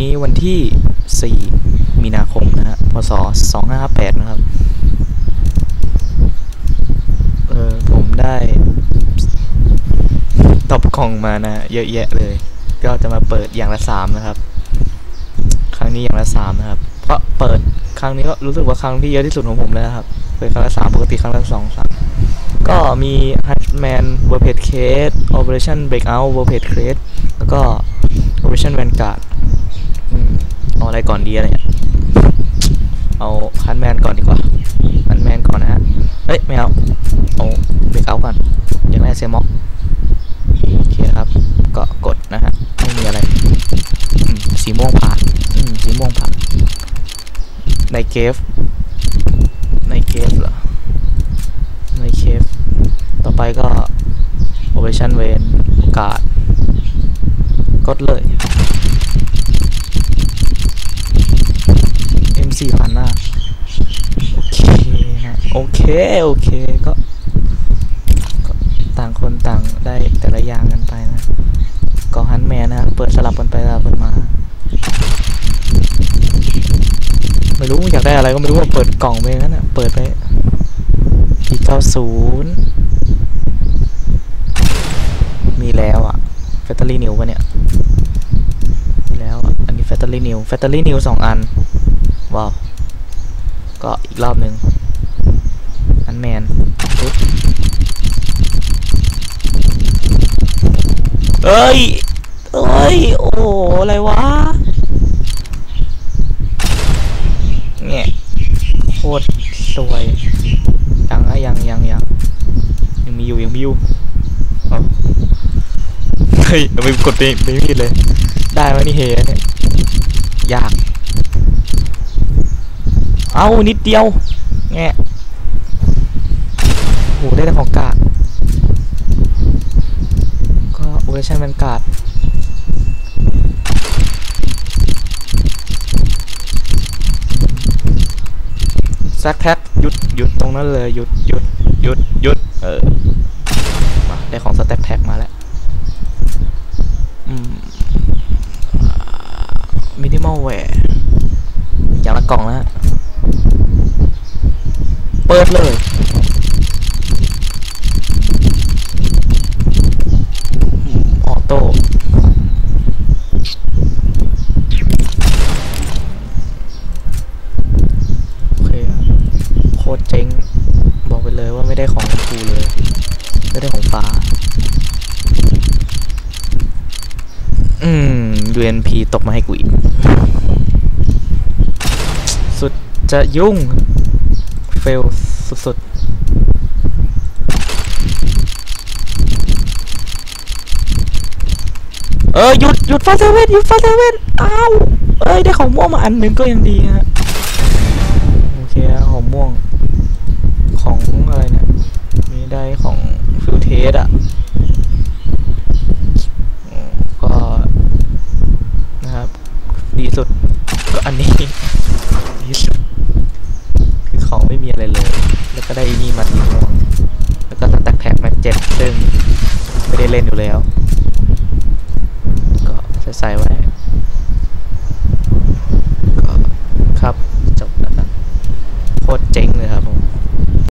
นี้วันที่ 4 มีนาคมนะฮะ พศ 2558 นะครับ เออ ผมได้ตบกล่องมานะ เยอะแยะเลย ก็จะมาเปิดอย่างละ 3 นะครับ ครั้งนี้อย่างละ 3 นะครับ เพราะเปิดครั้งนี้ก็รู้สึกว่าครั้งที่เยอะที่สุดของผมแล้วครับเปิดครั้งละ 3 ปกติครั้งละ 2 3ก็มี Hatman w o r p a g e Case Operation Breakout w o r p a g e Case แล้วก็ Operation Vanguard เอาอะไรก่อนดีอะไรเนี่ยเอา Hatman ก่อนดีกว่า Hatman ก่อนนะฮะเอ้ยไม่เอาเอา Breakout ก่อนอย่างแรกเซม็อกโอเคครับก็กดนะฮะไม่มีอะไรสีม่วงผ่านสีม่วงผ่านในเกฟในเกฟเหรอในเคฟต่อไปก็ Operation v a n โอกาสกดเลย M4 พันหน้า โอเคฮะ โอเคโอเคก็ต่างคนต่างได้แต่ละอย่างกันไปนะกล่อฮันแมนนะฮะเปิดสลับกันไปสลับกันมา ไม่รู้อยากได้อะไรก็ไม่รู้ว่าเปิดกล่องไปงั้นอะเปิดไปปีเก้าศูนย์มีแล้วอะแฟตเตอรี่นิวปะเนี่ยมีแล้วอะอันนี้แฟตเตอรี่นิวแฟตเตอรี่นิวสองอันว้าวก็อีกรอบหนึ่ง แมนปุ๊บเอ้ย เอ้ย โอ้โหอะไรวะแง่โคตรสวย ยังอะยังยังยังยังมีอยู่ยังมีอยู่เอาเฮ้ยทำไมกดไปไม่มีเลย ได้ไหมนี่เฮเนี่ย ยาก เอานิดเดียวแงะโห ได้แต่ของกากก็โอเปอเรชั่นแวนกาดแซกแท็กหยุดหยุดตรงนั้นเลยหยุดหยุดหยุดหยุดเออมาได้ของสแต็กแท็กมาแล้วอืมมินิมอลแวร์อย่างละกล่องนะฮะเปิดเลย ออโต้โอเคครับโค ตรเจ๋งบอกไปเลยว่าไม่ได้ของกูเลยไม่ได้ของฟ้า อืม UNP ตกมาให้กูอีก สุดจะยุ่ง เฟลสุดๆ เออ หยุด หยุดฟาเซเว่นหยุดฟาเซเว่นอ้าว เอ้ย ได้ของม่วงมาอันหนึ่งก็ยังดีฮะ โอเคของม่วง ของอะไรเนี่ย มีได้ของฟิลเทสอะก็นะครับ ดีสุดก็อันนี้ ดีสุด คือของไม่มีอะไรเลย แล้วก็ได้อีนี่มาสีม่วงแล้วก็สแต็กแพ็กมาเจ็ดซึ่งไม่ได้เล่นอยู่แล้ว ก็ใส่ไว้